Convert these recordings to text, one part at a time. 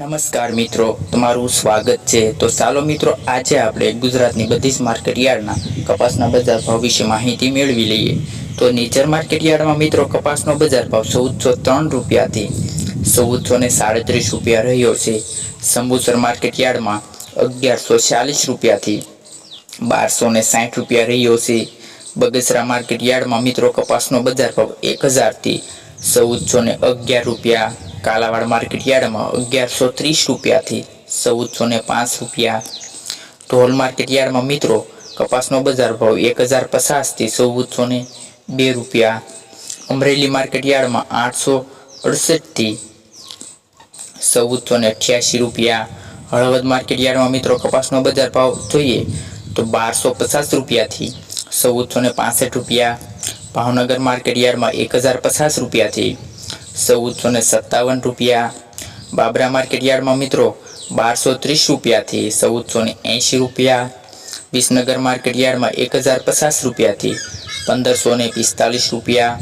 નમસ્કાર મિત્રો, તમારું સ્વાગત છે. તો ચાલો મિત્રો, આજે આપણે ગુજરાતની બધી જ માર્કેટ યાર્ડના કપાસના બજાર ભાવ વિશે માહિતી મેળવી લઈએ. તો નીચર માર્કેટ યાર્ડમાં મિત્રો, કપાસનો બજાર ભાવ ચૌદસો ત્રણ રૂપિયાથી ચૌદસો ને સાડત્રીસ રૂપિયા રહ્યો છે. સંબુસર માર્કેટ યાર્ડમાં અગિયારસો ચાલીસ રૂપિયાથી બારસો ને સાઠ રૂપિયા રહ્યો છે. બગસરા માર્કેટ યાર્ડમાં મિત્રો, કપાસનો બજાર ભાવ એક હજારથી ચૌદસો ને અગિયાર રૂપિયા કાલાવાડ માર્કેટ યાર્ડમાં અગિયારસો ત્રીસ રૂપિયાથી ચૌદસો ને પાંચ રૂપિયા. ઢોલ માર્કેટ યાર્ડમાં મિત્રો, કપાસનો બજાર ભાવ એક હજાર પચાસથી ચૌદસો ને બે રૂપિયા. અમરેલી માર્કેટ યાર્ડમાં આઠસો અડસઠથી ચૌદસો ને અઠ્યાસી રૂપિયા. હળવદ માર્કેટ યાર્ડમાં મિત્રો, કપાસનો બજાર ભાવ જોઈએ તો બારસો પચાસ રૂપિયાથી ચૌદસો ને રૂપિયા. ભાવનગર માર્કેટ યાર્ડમાં એક હજાર પચાસ રૂપિયાથી ચૌદસો ને સત્તાવન રૂપિયા. બાબરા માર્કેટ યાર્ડમાં મિત્રો બારસો ત્રીસ રૂપિયાથી ચૌદસો ને એંશી રૂપિયા. વિસનગર માર્કેટ યાર્ડમાં એક હજાર પચાસ રૂપિયાથી પંદરસો ને પિસ્તાલીસ રૂપિયા.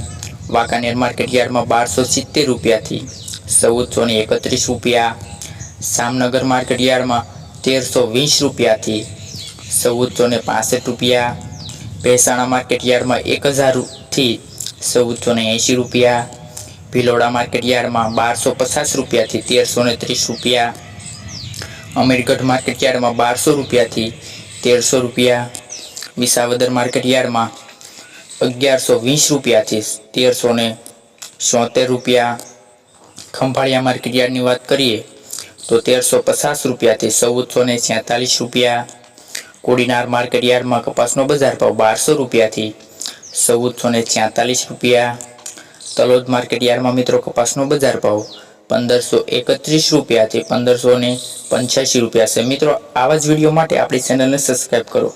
વાંકાનેર માર્કેટ યાર્ડમાં બારસો સિત્તેર રૂપિયાથી ચૌદસો ને એકત્રીસ રૂપિયા. જામનગર માર્કેટ યાર્ડમાં તેરસો વીસ રૂપિયાથી ચૌદસો ને પાસઠ રૂપિયા. ભેસાણા માર્કેટ યાર્ડમાં એક હજારથી ચૌદસો ને એંશી રૂપિયા. ભિલોડા માર્કેટ યાર્ડમાં બારસો પચાસ રૂપિયાથી તેરસો ને ત્રીસ રૂપિયા. અમીરગઢ માર્કેટ યાર્ડમાં બારસો રૂપિયાથી તેરસો રૂપિયા. વિસાવદર માર્કેટ યાર્ડમાં અગિયારસો વીસ રૂપિયાથી તેરસો ને સોતેર રૂપિયા. ખંભાળિયા માર્કેટ યાર્ડની વાત કરીએ તો તેરસો પચાસ રૂપિયાથી ચૌદસો ને છેતાલીસ રૂપિયા. કોડીનાર માર્કેટ યાર્ડમાં કપાસનો બજાર ભાવ બારસો રૂપિયાથી ચૌદસો ને છેતાલીસ રૂપિયા. તલોદ માર્કેટ યાર્ડમાં મિત્રો કપાસનો બજાર ભાવ પંદરસો એકત્રીસ રૂપિયાથી પંદરસો ને પંચ્યાસી રૂપિયા છે. મિત્રો, આવા જ વીડિયો માટે આપણી ચેનલને સબસ્ક્રાઈબ કરો.